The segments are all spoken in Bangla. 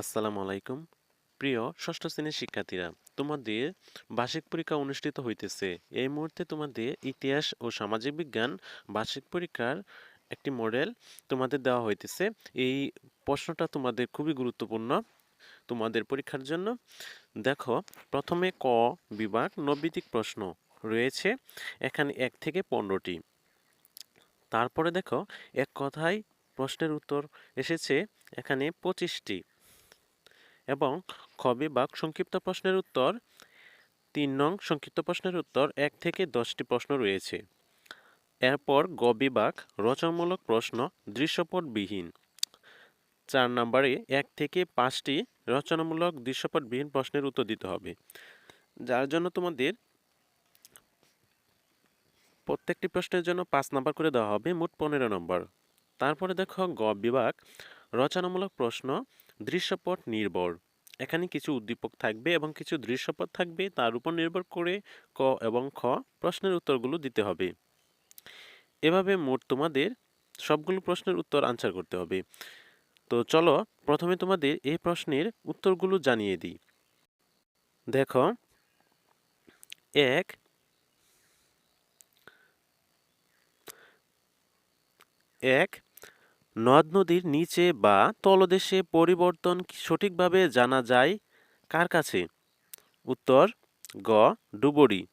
আসসালামু আলাইকুম। প্রিয় ষষ্ঠ শ্রেণির শিক্ষার্থীরা, তোমাদের বার্ষিক পরীক্ষা অনুষ্ঠিত হইতেছে। এই মুহূর্তে তোমাদের ইতিহাস ও সামাজিক বিজ্ঞান বার্ষিক পরীক্ষার একটি মডেল তোমাদের দেওয়া হইতেছে। এই প্রশ্নটা তোমাদের খুবই গুরুত্বপূর্ণ তোমাদের পরীক্ষার জন্য। দেখো, প্রথমে ক বিভাগ নৈবিতিক প্রশ্ন রয়েছে, এখানে এক থেকে পনেরোটি। তারপরে দেখো, এক কথায় প্রশ্নের উত্তর এসেছে, এখানে পঁচিশটি। এবং খ বিভাগ সংক্ষিপ্ত প্রশ্নের উত্তর। তিন নং সংক্ষিপ্ত প্রশ্নের উত্তর, এক থেকে দশটি প্রশ্ন রয়েছে। এরপর গ বিভাগ রচনামূলক প্রশ্ন, দৃশ্যপটবিহীন। চার নম্বরে এক থেকে পাঁচটি রচনামূলক দৃশ্যপটবিহীন প্রশ্নের উত্তর দিতে হবে। যার জন্য তোমাদের প্রত্যেকটি প্রশ্নের জন্য পাঁচ নম্বর করে দেওয়া হবে, মোট পনেরো নম্বর। তারপরে দেখো গ বিভাগ রচনামূলক প্রশ্ন দৃশ্যপট নির্ভর। এখানে কিছু উদ্দীপক থাকবে এবং কিছু দৃশ্যপট থাকবে, তার উপর নির্ভর করে ক এবং খ প্রশ্নের উত্তরগুলো দিতে হবে। এভাবে মোট তোমাদের সবগুলো প্রশ্নের উত্তর আনসার করতে হবে। তো চলো, প্রথমে তোমাদের এই প্রশ্নের উত্তরগুলো জানিয়ে দিই। দেখো, এক এক নদ নদীর নিচে বা তলদেশে পরিবর্তন সঠিকভাবে জানা যায়? কার কাছে? উত্তর, গ, ডুবুরি।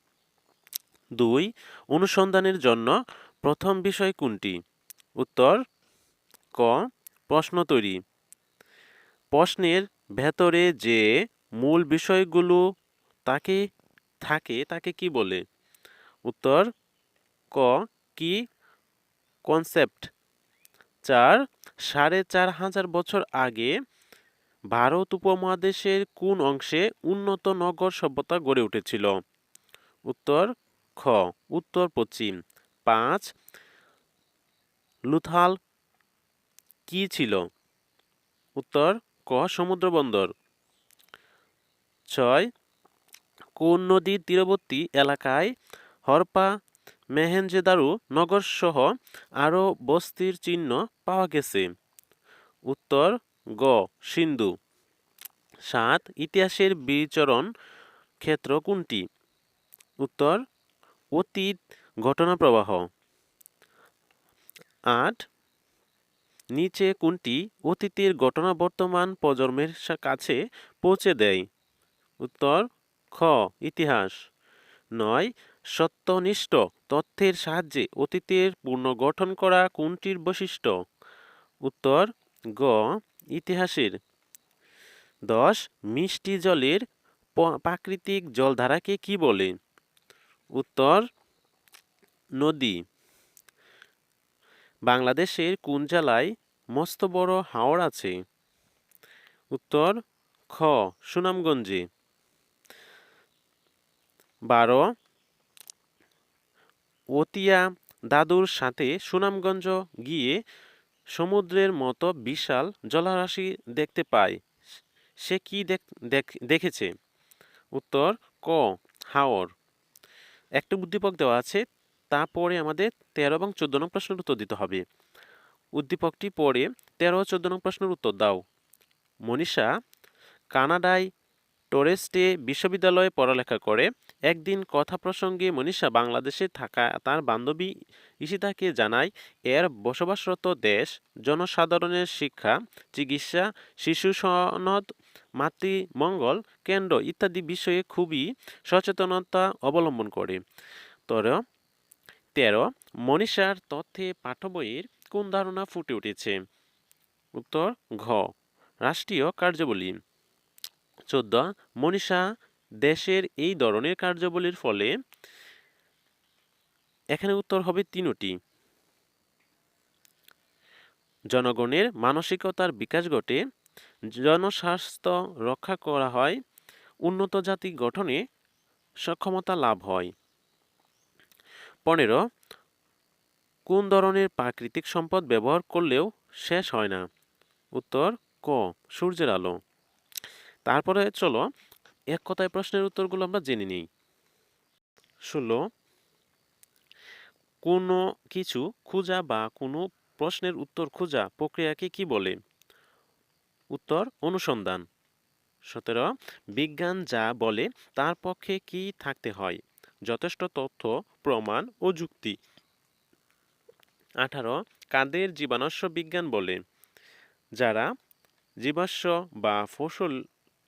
দুই, অনুসন্ধানের জন্য প্রথম বিষয় কোনটি? উত্তর, ক, প্রশ্ন তৈরি। প্রশ্নের ভেতরে যে মূল বিষয়গুলো তাকে থাকে, তাকে কি বলে? উত্তর, ক, কি, কনসেপ্ট। চার, সাড়ে চার হাজার বছর আগে ভারত উপমহাদেশের কোন অংশে উন্নত নগর সভ্যতা গড়ে উঠেছিল? উত্তর, খ, উত্তর, পশ্চিম। পাঁচ লুথাল কি ছিল? উত্তর, ক, সমুদ্র বন্দর। ছয়, কোন নদীর তীরবর্তী এলাকায় হরপা মেহেঞ্জেদারু নগরসহ আরও বস্তির চিহ্ন পাওয়া গেছে। উত্তর, গ, সিন্ধু। সাত, ইতিহাসের বিচরণ ক্ষেত্র কোনটি? উত্তর, অতীত ঘটনা প্রবাহ আট, নিচে কোনটি অতীতের ঘটনা বর্তমান প্রজন্মের কাছে পৌঁছে দেয়? উত্তর, খ, ইতিহাস। নয় সত্যনিষ্ঠ তথ্যের সাহায্যে অতীতের পুনর্গঠন করা কোনটির বৈশিষ্ট্য? উত্তর, গ, ইতিহাসের। দশ, মিষ্টি জলের প্রাকৃতিক জলধারাকে কি বলে? উত্তর, নদী। বাংলাদেশের কোন জেলায় মস্ত বড় হাওড় আছে? উত্তর, খ, সুনামগঞ্জে। বারো অতিয়া দাদুর সাথে সুনামগঞ্জ গিয়ে সমুদ্রের মতো বিশাল জলরাশি দেখতে পায়। সে কি দেখেছে? উত্তর, ক, হাওর। একটা উদ্দীপক দেওয়া আছে, তারপরে আমাদের তেরো এবং চোদ্দ নং প্রশ্নের উত্তর দিতে হবে। উদ্দীপকটি পরে তেরো চোদ্দ নং প্রশ্নের উত্তর দাও। মনীষা, কানাডায় টোরেস্টে বিশ্ববিদ্যালয়ে পড়ালেখা করে। একদিন কথা প্রসঙ্গে মনীষা বাংলাদেশে থাকা তার বান্ধবী ঈশিতাকে জানায়, এর বসবাসরত দেশ, জনসাধারণের শিক্ষা, চিকিৎসা, শিশু সনদ, মাতৃমঙ্গল, কেন্দ্র ইত্যাদি বিষয়ে খুবই সচেতনতা অবলম্বন করে। তর, তেরো, মনীষার তথ্যে পাঠ্য বইয়ের কোন ধারণা ফুটে উঠেছে? উত্তর, ঘ, রাষ্ট্রীয় কার্যাবলী। চোদ্দ, মনীষা দেশের এই ধরনের কার্যাবলীর ফলে এখানে উত্তর হবে তিনটি। জনগণের মানসিকতার বিকাশ ঘটে, জনস্বাস্থ্য রক্ষা করা হয়, উন্নত জাতি গঠনে সক্ষমতা লাভ হয়। পনেরো, কোন ধরনের প্রাকৃতিক সম্পদ ব্যবহার করলেও শেষ হয় না? উত্তর, ক, সূর্যের আলো। তারপরে চলো, এক কথায় প্রশ্নের উত্তরগুলো আমরা জেনে নিই। ষোলো কোনো কিছু খোঁজা বা কোনো প্রশ্নের উত্তর খোঁজা প্রক্রিয়াকে কি বলে? উত্তর, অনুসন্ধান। সতেরো, বিজ্ঞান যা বলে তার পক্ষে কি থাকতে হয়? যথেষ্ট তথ্য, প্রমাণ ও যুক্তি। আঠারো, কাদের জীবাণুস্য বিজ্ঞান বলে? যারা জীবাশ্ম বা ফসল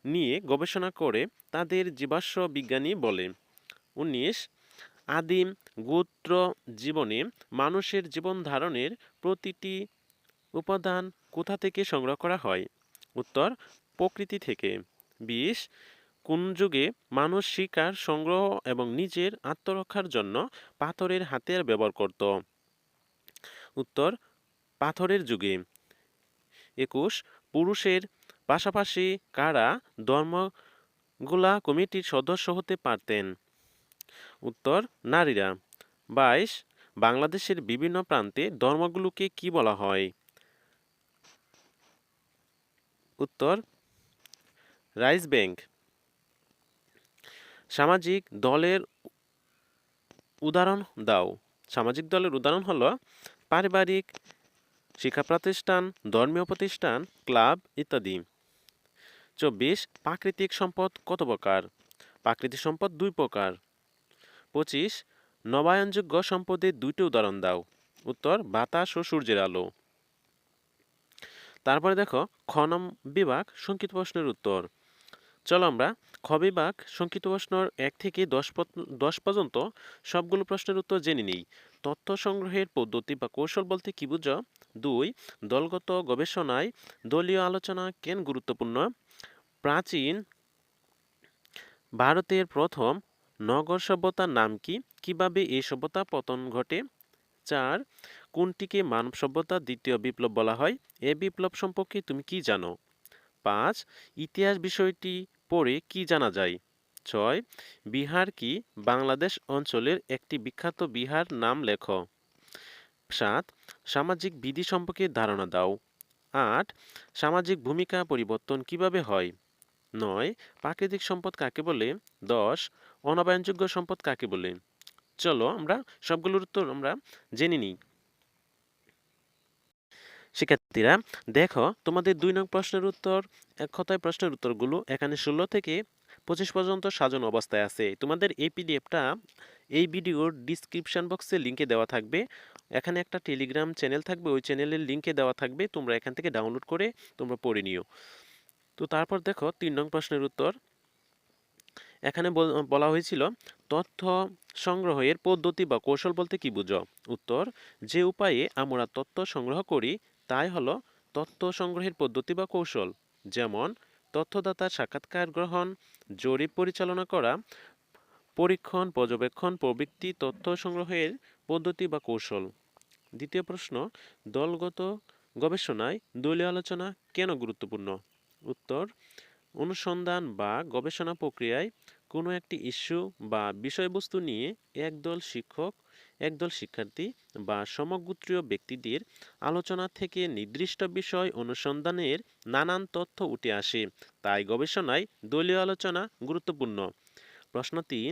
নিয়ে গবেষণা করে তাদের জীবাশ্ম বিজ্ঞানী বলে। উনিশ, আদিম গোত্র জীবনে মানুষের জীবন ধারণের প্রতিটি উপাদান কোথা থেকে সংগ্রহ করা হয়? উত্তর, প্রকৃতি থেকে। বিশ, কোন যুগে মানুষ শিকার, সংগ্রহ এবং নিজের আত্মরক্ষার জন্য পাথরের হাতিয়ার ব্যবহার করত? উত্তর, পাথরের যুগে। একুশ, পুরুষের পাশাপাশি কারা ধর্মগুলা কমিটির সদস্য হতে পারতেন? উত্তর, নারীরা। বাইশ, বাংলাদেশের বিভিন্ন প্রান্তে ধর্মগুলোকে কি বলা হয়? উত্তর, রাইস ব্যাংক। সামাজিক দলের উদাহরণ দাও। সামাজিক দলের উদাহরণ হলো পারিবারিক শিক্ষা প্রতিষ্ঠান ধর্মীয় প্রতিষ্ঠান, ক্লাব ইত্যাদি। চব্বিশ, প্রাকৃতিক সম্পদ কত প্রকার? প্রাকৃতিক সম্পদ দুই প্রকার। পঁচিশ, নবায়নযোগ্য সম্পদের দুইটি উদাহরণ দাও। উত্তর, বাতাস ও সূর্যের আলো। তারপরে দেখো, খ নম বিভাগ, সংক্ষিপ্ত প্রশ্নের উত্তর। চলো আমরা খ বিভাগ, সংক্ষিপ্ত প্রশ্নর এক থেকে দশ দশ পর্যন্ত সবগুলো প্রশ্নের উত্তর জেনে নিই। তথ্য সংগ্রহের পদ্ধতি বা কৌশল বলতে কি বুঝো? দুই, দলগত গবেষণায় দলীয় আলোচনা কেন গুরুত্বপূর্ণ? প্রাচীন ভারতের প্রথম নগর সভ্যতার নাম কি? কীভাবে এই সভ্যতা পতন ঘটে? চার, কোনটিকে মানব সভ্যতার দ্বিতীয় বিপ্লব বলা হয়? এ বিপ্লব সম্পর্কে তুমি কি জানো? পাঁচ, ইতিহাস বিষয়টি পড়ে কি জানা যায়? ছয়, বিহার কি বাংলাদেশ অঞ্চলের একটি বিখ্যাত বিহার নাম লেখ? সাত, সামাজিক বিধি সম্পর্কে ধারণা দাও? আট, সামাজিক ভূমিকা পরিবর্তন কীভাবে হয়? নয়, প্রাকৃতিক সম্পদ কাকে বলে? দশ, অনবায়নযোগ্য সম্পদ কাকে বলে? চলো আমরা সবগুলোর উত্তর আমরা জেনে নিই। শিক্ষার্থীরা, দেখো তোমাদের দুই নং প্রশ্নের উত্তর, এক কথায় প্রশ্নের উত্তরগুলো এখানে ষোলো থেকে পঁচিশ পর্যন্ত সাজানো অবস্থায় আছে। তোমাদের এই পিডিএফটা এই ভিডিওর ডিসক্রিপশন বক্সে লিঙ্কে দেওয়া থাকবে। এখানে একটা টেলিগ্রাম চ্যানেল থাকবে, ওই চ্যানেলের লিঙ্কে দেওয়া থাকবে। তোমরা এখান থেকে ডাউনলোড করে তোমরা পড়ে নিও। তো তারপর দেখো তিন নং প্রশ্নের উত্তর। এখানে বল- হয়েছিল, তথ্য সংগ্রহের পদ্ধতি বা কৌশল বলতে কি বুঝো? উত্তর, যে উপায়ে আমরা তথ্য সংগ্রহ করি, তাই হলো তথ্য সংগ্রহের পদ্ধতি বা কৌশল। যেমন, তথ্যদাতার সাক্ষাৎকার গ্রহণ, জরিপ পরিচালনা করা, পরীক্ষণ, পর্যবেক্ষণ, প্রবৃত্তি, তথ্য সংগ্রহের পদ্ধতি বা কৌশল। দ্বিতীয় প্রশ্ন, দলগত গবেষণায় দলীয় আলোচনা কেন গুরুত্বপূর্ণ? উত্তর, অনুসন্ধান বা গবেষণা প্রক্রিয়ায় কোনো একটি ইস্যু বা বিষয়বস্তু নিয়ে একদল শিক্ষক, একদল শিক্ষার্থী বা সমগোত্রীয় ব্যক্তিদের আলোচনা থেকে নির্দিষ্ট বিষয় অনুসন্ধানের নানান তথ্য উঠে আসে। তাই গবেষণায় দলীয় আলোচনা গুরুত্বপূর্ণ। প্রশ্ন তিন,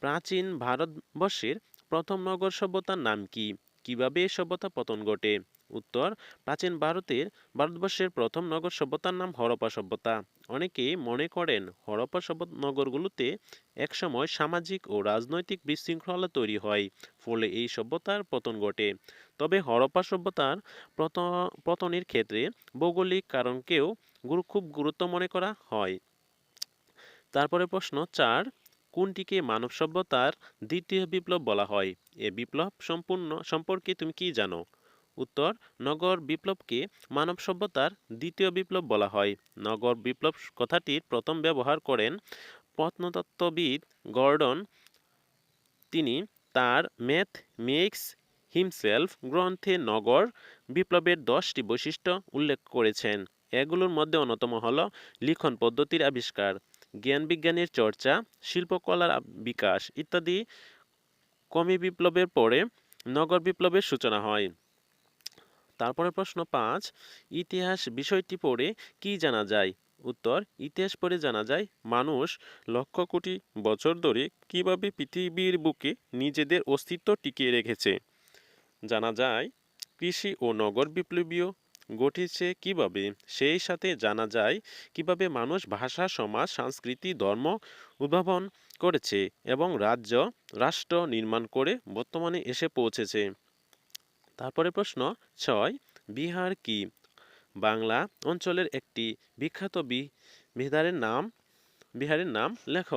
প্রাচীন ভারতবর্ষের প্রথম নগর সভ্যতার নাম কি? কীভাবে এই সভ্যতা পতন ঘটে? উত্তর, প্রাচীন ভারতের ভারতবর্ষের প্রথম নগর সভ্যতার নাম হরপ্পা সভ্যতা। অনেকে মনে করেন হরপ্পা সভ্য নগরগুলোতে একসময় সামাজিক ও রাজনৈতিক বিশৃঙ্খলা তৈরি হয়, ফলে এই সভ্যতার পতন ঘটে। তবে হরপ্পা সভ্যতার পত- পতনের ক্ষেত্রে ভৌগোলিক কারণকেও খুব গুরুত্ব মনে করা হয়। তারপরে প্রশ্ন চার, কোনটিকে মানব সভ্যতার দ্বিতীয় বিপ্লব বলা হয়? এ বিপ্লব সম্পূর্ণ, সম্পর্কে তুমি কি জানো? উত্তর, নগর বিপ্লবকে মানব সভ্যতার দ্বিতীয় বিপ্লব বলা হয়। নগর বিপ্লব কথাটির প্রথম ব্যবহার করেন প্রত্নতত্ত্ববিদ গর্ডন। তিনি তার ম্যাথ মেক্স হিমসেলফ গ্রন্থে নগর বিপ্লবের দশটি বৈশিষ্ট্য উল্লেখ করেছেন। এগুলোর মধ্যে অন্যতম হল লিখন পদ্ধতির আবিষ্কার, জ্ঞান বিজ্ঞানের চর্চা, শিল্পকলার বিকাশ ইত্যাদি কমি বিপ্লবের পরে নগর বিপ্লবের সূচনা হয়। তারপরে প্রশ্ন পাঁচ, ইতিহাস বিষয়টি পড়ে কি জানা যায়? উত্তর, ইতিহাস পড়ে জানা যায় মানুষ লক্ষ কোটি বছর ধরে কীভাবে পৃথিবীর বুকে নিজেদের অস্তিত্ব টিকিয়ে রেখেছে? জানা যায় কৃষি ও নগর বিপ্লবীয় গঠিয়েছে কীভাবে? সেই সাথে জানা যায় কীভাবে মানুষ ভাষা, সমাজ, সংস্কৃতি, ধর্ম উদ্ভাবন করেছে এবং রাজ্য, রাষ্ট্র নির্মাণ করে বর্তমানে এসে পৌঁছেছে। তারপরে প্রশ্ন ছয়, বিহার কি? বাংলা অঞ্চলের একটি বিখ্যাত বিহারের নাম বিহারের নাম লেখ।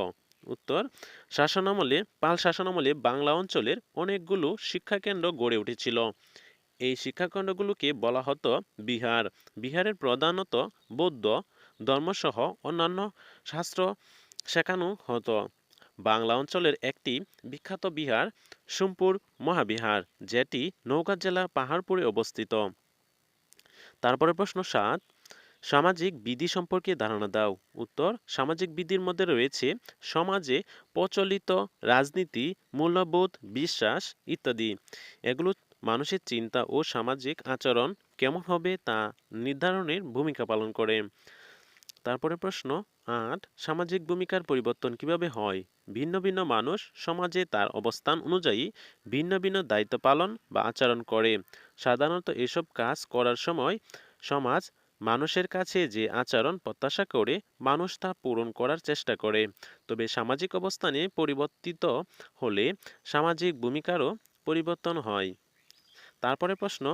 উত্তর, শাসনামলে, পাল শাসনামলে বাংলা অঞ্চলের অনেকগুলো শিক্ষাকেন্দ্র গড়ে উঠেছিল। এই শিক্ষাকেন্দ্রগুলোকে বলা হতো বিহার। বিহারের প্রধানত বৌদ্ধ ধর্মসহ অন্যান্য শাস্ত্র শেখানো হতো। বাংলা অঞ্চলের একটি বিখ্যাত বিহার, সোমপুর মহাবিহার, যেটি নৌকা জেলা পাহাড়পুরে অবস্থিত। তারপরে প্রশ্ন সাত, সামাজিক বিধি সম্পর্কে ধারণা দাও। উত্তর, সামাজিক বিধির মধ্যে রয়েছে সমাজে প্রচলিত রাজনীতি, মূল্যবোধ, বিশ্বাস ইত্যাদি। এগুলো মানুষের চিন্তা ও সামাজিক আচরণ কেমন হবে তা নির্ধারণের ভূমিকা পালন করে। তারপরে প্রশ্ন, আট, সামাজিক ভূমিকার পরিবর্তন কীভাবে হয়? ভিন্ন ভিন্ন মানুষ সমাজে তার অবস্থান অনুযায়ী ভিন্ন ভিন্ন দায়িত্ব পালন বা আচরণ করে। সাধারণত এসব কাজ করার সময় সমাজ মানুষের কাছে যে আচরণ প্রত্যাশা করে, মানুষ তা পূরণ করার চেষ্টা করে। তবে সামাজিক অবস্থানে পরিবর্তিত হলে সামাজিক ভূমিকারও পরিবর্তন হয়। তারপরে প্রশ্ন,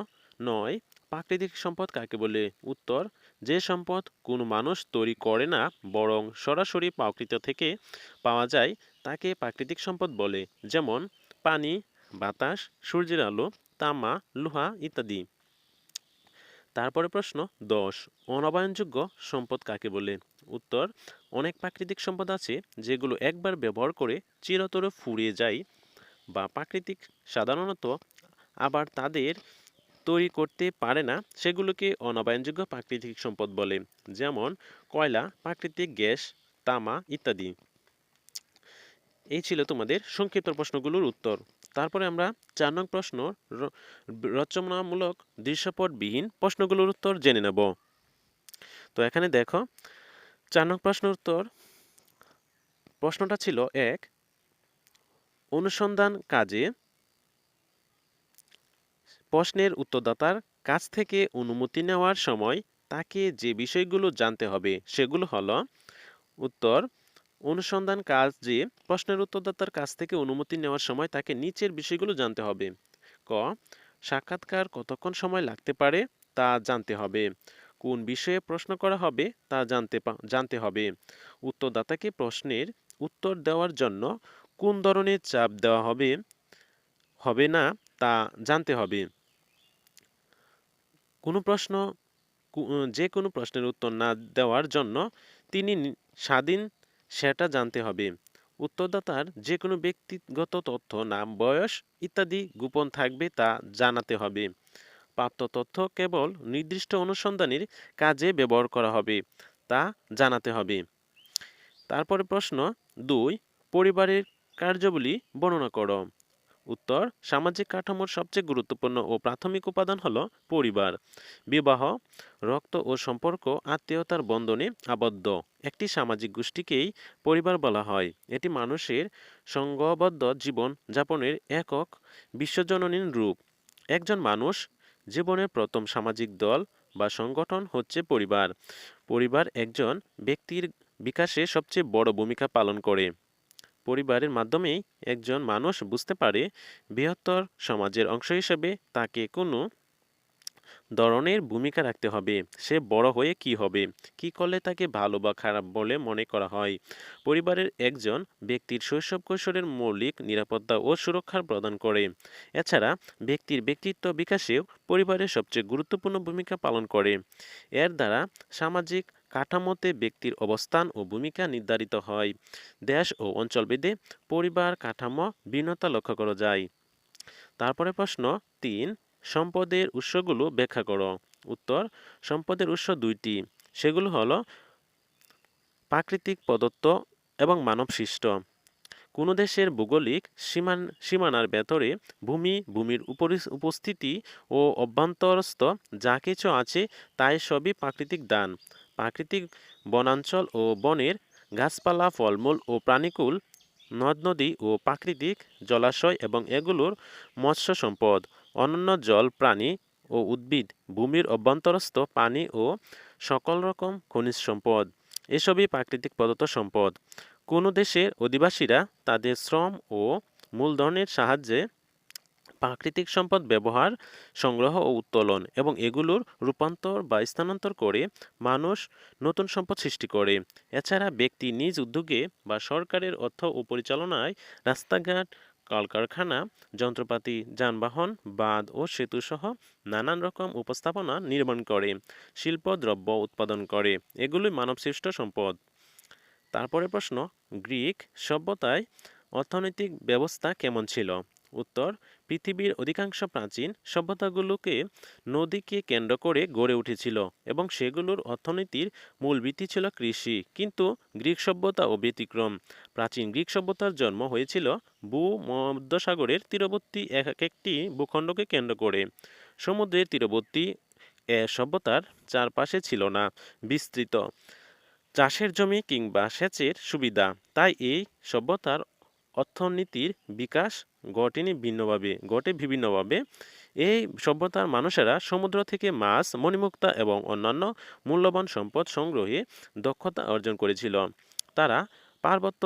নয়, প্রাকৃতিক সম্পদ কাকে বলে? উত্তর যে সম্পদ কোনো মানুষ তৈরি করে না, বরং সরাসরি প্রকৃতি থেকে পাওয়া যায়, তাকে প্রাকৃতিক সম্পদ বলে। যেমন পানি, বাতাস, সূর্যের আলো, তামা, লোহা ইত্যাদি। তারপরে প্রশ্ন দশ, অনবায়নযোগ্য সম্পদ কাকে বলে? উত্তর, অনেক প্রাকৃতিক সম্পদ আছে, যেগুলো একবার ব্যবহার করে চিরতরে ফুরিয়ে যায়, বা প্রাকৃতিক সাধারণত আবার তাদের তৈরি করতে পারে না, সেগুলোকে অনবায়নযোগ্য প্রাকৃতিক সম্পদ বলে, যেমন কয়লা, প্রাকৃতিক গ্যাস, তামা ইত্যাদি। এই ছিল তোমাদের সংক্ষিপ্ত প্রশ্নগুলোর উত্তর। তারপরে আমরা চার নং প্রশ্ন রচনামূলক দৃশ্যপটবিহীন প্রশ্নগুলোর উত্তর জেনে নেব। তো এখানে দেখো, চার নং প্রশ্নের উত্তর, প্রশ্নটা ছিল এক, অনুসন্ধান কাজে প্রশ্নের উত্তরদাতার কাছ থেকে অনুমতি নেওয়ার সময় তাকে যে বিষয়গুলো জানতে হবে সেগুলো হলো উত্তর, অনুসন্ধান কাজ যে প্রশ্নের উত্তরদাতার কাছ থেকে অনুমতি নেওয়ার সময় তাকে নিচের বিষয়গুলো জানতে হবে। ক, সাক্ষাৎকার কতক্ষণ সময় লাগতে পারে তা জানতে হবে। কোন বিষয়ে প্রশ্ন করা হবে তা জানতে জানতে হবে। উত্তরদাতাকে প্রশ্নের উত্তর দেওয়ার জন্য কোন ধরনের চাপ দেওয়া হবে হবে না তা জানতে হবে। কোনো প্রশ্ন যে কোনো প্রশ্নের উত্তর না দেওয়ার জন্য তিনি স্বাধীন সেটা জানতে হবে। উত্তরদাতার যে কোনো ব্যক্তিগত তথ্য, নাম, বয়স ইত্যাদি গোপন থাকবে তা জানাতে হবে। প্রাপ্ত তথ্য কেবল নির্দিষ্ট অনুসন্ধানের কাজে ব্যবহার করা হবে তা জানাতে হবে। তারপরে প্রশ্ন দুই, পরিবারের কার্যাবলী বর্ণনা করো। উত্তর, সামাজিক কাঠামোর সবচেয়ে গুরুত্বপূর্ণ ও প্রাথমিক উপাদান হলো পরিবার। বিবাহ, রক্ত ও সম্পর্ক, আত্মীয়তার বন্ধনে আবদ্ধ। একটি সামাজিক গোষ্ঠীকেই পরিবার বলা হয়। এটি মানুষের সংঘবদ্ধ জীবন যাপনের একক বিশ্বজননীন রূপ। একজন মানুষ জীবনের প্রথম সামাজিক দল বা সংগঠন হচ্ছে পরিবার। পরিবার একজন ব্যক্তির বিকাশে সবচেয়ে বড় ভূমিকা পালন করে। পরিবারের মাধ্যমেই একজন মানুষ বুঝতে পারে বৃহত্তর সমাজের অংশ হিসেবে তাকে কোনো ধরনের ভূমিকা রাখতে হবে। সে বড় হয়ে কি হবে? কি করলে তাকে ভালো বা খারাপ বলে মনে করা হয়? পরিবারের একজন ব্যক্তির শৈশব কৈশোরের মৌলিক নিরাপত্তা ও সুরক্ষা প্রদান করে। এছাড়া ব্যক্তির ব্যক্তিত্ব বিকাশেও পরিবারের সবচেয়ে গুরুত্বপূর্ণ ভূমিকা পালন করে। এর দ্বারা সামাজিক কাঠামোতে ব্যক্তির অবস্থান ও ভূমিকা নির্ধারিত হয়। দেশ ও অঞ্চলভেদে পরিবার কাঠামো ভিন্নতা লক্ষ্য করা যায়। তারপরে প্রশ্ন তিন, সম্পদের উৎসগুলো ব্যাখ্যা করো। উত্তর, সম্পদের উৎস দুইটি। সেগুলো হলো প্রাকৃতিক প্রদত্ত এবং মানব সৃষ্ট। কোনো দেশের ভৌগোলিক সীমান, সীমানার ভেতরে ভূমি, ভূমির উপরি- উপস্থিতি ও অভ্যন্তরস্থ যা কিছু আছে তাই সবই প্রাকৃতিক দান। প্রাকৃতিক বনাঞ্চল ও বনের গাছপালা, ফলমূল ও প্রাণীকুল নদ নদী ও প্রাকৃতিক জলাশয় এবং এগুলোর মৎস্য সম্পদ, অনন্য জল, প্রাণী ও উদ্ভিদ, ভূমির অভ্যন্তরস্থ পানি ও সকল রকম খনিজ সম্পদ। এসবই প্রাকৃতিক প্রদত্ত সম্পদ। কোনো দেশের অধিবাসীরা তাদের শ্রম ও মূলধনের সাহায্যে প্রাকৃতিক সম্পদ ব্যবহার, সংগ্রহ ও উত্তোলন এবং এগুলোর রূপান্তর বা স্থানান্তর করে মানুষ নতুন সম্পদ সৃষ্টি করে। এছাড়া ব্যক্তি নিজ উদ্যোগে বা সরকারের অর্থ ও পরিচালনায় রাস্তাঘাট, কলকারখানা, যন্ত্রপাতি, যানবাহন, বাঁধ ও সেতুসহ নানান রকম উপস্থাপনা নির্মাণ করে, শিল্প, দ্রব্য উৎপাদন করে। এগুলোই মানবসৃষ্ট সম্পদ। তারপরে প্রশ্ন, গ্রিক সভ্যতায় অর্থনৈতিক ব্যবস্থা কেমন ছিল? উত্তর, পৃথিবীর অধিকাংশ প্রাচীন সভ্যতাগুলোকে নদীকে কেন্দ্র করে গড়ে উঠেছিল এবং সেগুলোর অর্থনীতির মূল ভিত্তি ছিল কৃষি, কিন্তু গ্রিক সভ্যতা ও ব্যতিক্রম। প্রাচীন গ্রিক সভ্যতার জন্ম হয়েছিল ভূমধ্যসাগরের তীরবর্তী এক একটি ভূখণ্ডকে কেন্দ্র করে। সমুদ্রের তীরবর্তী এ সভ্যতার চারপাশে ছিল না, বিস্তৃত। চাষের জমি কিংবা সেচের সুবিধা, তাই এই সভ্যতার অর্থনীতির বিকাশ ঘটেনি ভিন্নভাবে, ঘটে বিভিন্নভাবে। এই সভ্যতার মানুষেরা সমুদ্র থেকে মাছ, মণিমুক্তা এবং অন্যান্য মূল্যবান সম্পদ সংগ্রহে দক্ষতা অর্জন করেছিল। তারা পার্বত্য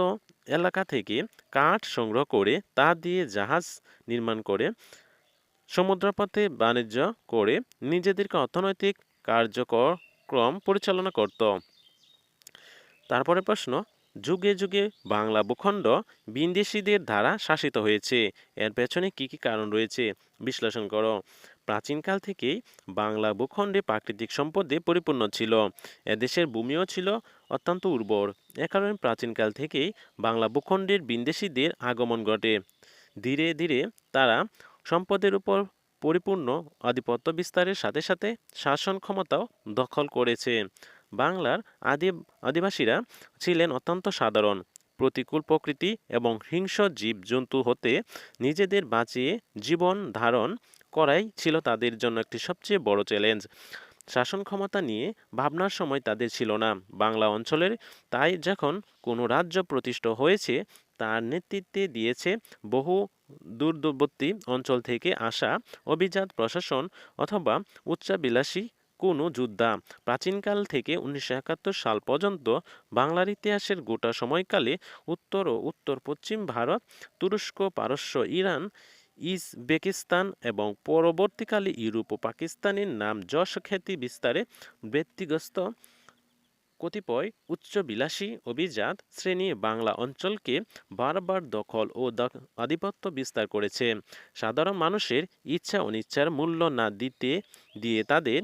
এলাকা থেকে কাঠ সংগ্রহ করে তা দিয়ে জাহাজ নির্মাণ করে, সমুদ্রপথে বাণিজ্য করে নিজেদেরকে অর্থনৈতিক কার্যক্রম পরিচালনা করত। তারপরে প্রশ্ন যুগে যুগে বাংলা ভূখণ্ড বিন্দেশিদের দ্বারা শাসিত হয়েছে। এর পেছনে কি কি কারণ রয়েছে? বিশ্লেষণ করো। প্রাচীনকাল থেকেই বাংলা ভূখণ্ডে প্রাকৃতিক সম্পদে পরিপূর্ণ ছিল। এদেশের ভূমিও ছিল অত্যন্ত উর্বর। এ কারণে প্রাচীনকাল থেকেই বাংলা ভূখণ্ডের বিন্দেশিদের আগমন ঘটে। ধীরে ধীরে তারা সম্পদের উপর পরিপূর্ণ আধিপত্য বিস্তারের সাথে সাথে শাসন ক্ষমতাও দখল করেছে। বাংলার আদি, আদিবাসীরা ছিলেন অত্যন্ত সাধারণ, প্রতিকূল প্রকৃতি এবং হিংস্র জীবজন্তু হতে নিজেদের বাঁচিয়ে জীবন ধারণ করাই ছিল তাদের জন্য একটি সবচেয়ে বড় চ্যালেঞ্জ শাসন ক্ষমতা নিয়ে ভাবনার সময় তাদের ছিল না। বাংলা অঞ্চলের তাই যখন কোনো রাজ্য প্রতিষ্ঠিত হয়েছে, তার নেতৃত্বে দিয়েছে বহু দূরদূরবর্তী অঞ্চল থেকে আসা অভিজাত প্রশাসন অথবা উচ্চাবিলাসী কোনো যোদ্ধা প্রাচীনকাল থেকে উনিশশো একাত্তর সাল পর্যন্ত বাংলার ইতিহাসের গোটা সময়কালে উত্তর ও উত্তর পশ্চিম ভারত, তুরস্ক, পারস্য, ইরান, ইজবেকিস্তান এবং পরবর্তীকালে ইউরোপ ও পাকিস্তানের নাম যশ খ্যাতি বিস্তারে ব্যক্তিগ্রস্ত কতিপয় উচ্চবিলাসী অভিজাত শ্রেণি বাংলা অঞ্চলকে বারবার দখল ও আধিপত্য বিস্তার করেছে। সাধারণ মানুষের ইচ্ছা অনিচ্ছার মূল্য না দিতে, দিয়ে তাদের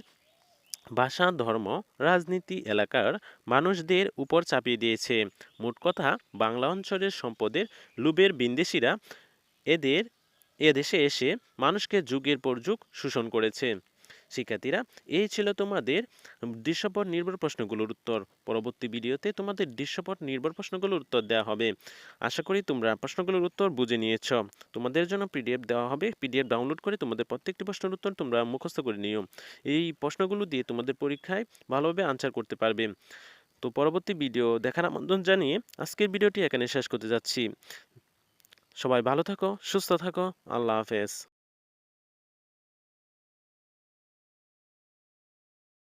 ভাষা, ধর্ম, রাজনীতি, এলাকার মানুষদের উপর চাপিয়ে দিয়েছে। মোট কথা, বাংলা অঞ্চলের সম্পদের লুবের বিন্দেশিরা এদের এদেশে এসে মানুষকে যুগের পর যুগ শোষণ করেছে। শিক্ষার্থীরা, এই ছিল তোমাদের দৃশ্যপট নির্ভর প্রশ্নগুলোর উত্তর। পরবর্তী ভিডিওতে তোমাদের দৃশ্যপট নির্ভর প্রশ্নগুলোর উত্তর দেওয়া হবে। আশা করি তোমরা প্রশ্নগুলোর উত্তর বুঝে নিয়েছ। তোমাদের জন্য পিডিএফ দেওয়া হবে। পিডিএফ ডাউনলোড করে তোমাদের প্রত্যেকটি প্রশ্নের উত্তর তোমরা মুখস্থ করে নিও। এই প্রশ্নগুলো দিয়ে তোমাদের পরীক্ষায় ভালোভাবে আনসার করতে পারবে। তো পরবর্তী ভিডিও দেখার আমন্ত্রণ জানিয়ে আজকের ভিডিওটি এখানে শেষ করতে যাচ্ছি। সবাই ভালো থাকো, সুস্থ থাকো। আল্লাহ হাফেজ।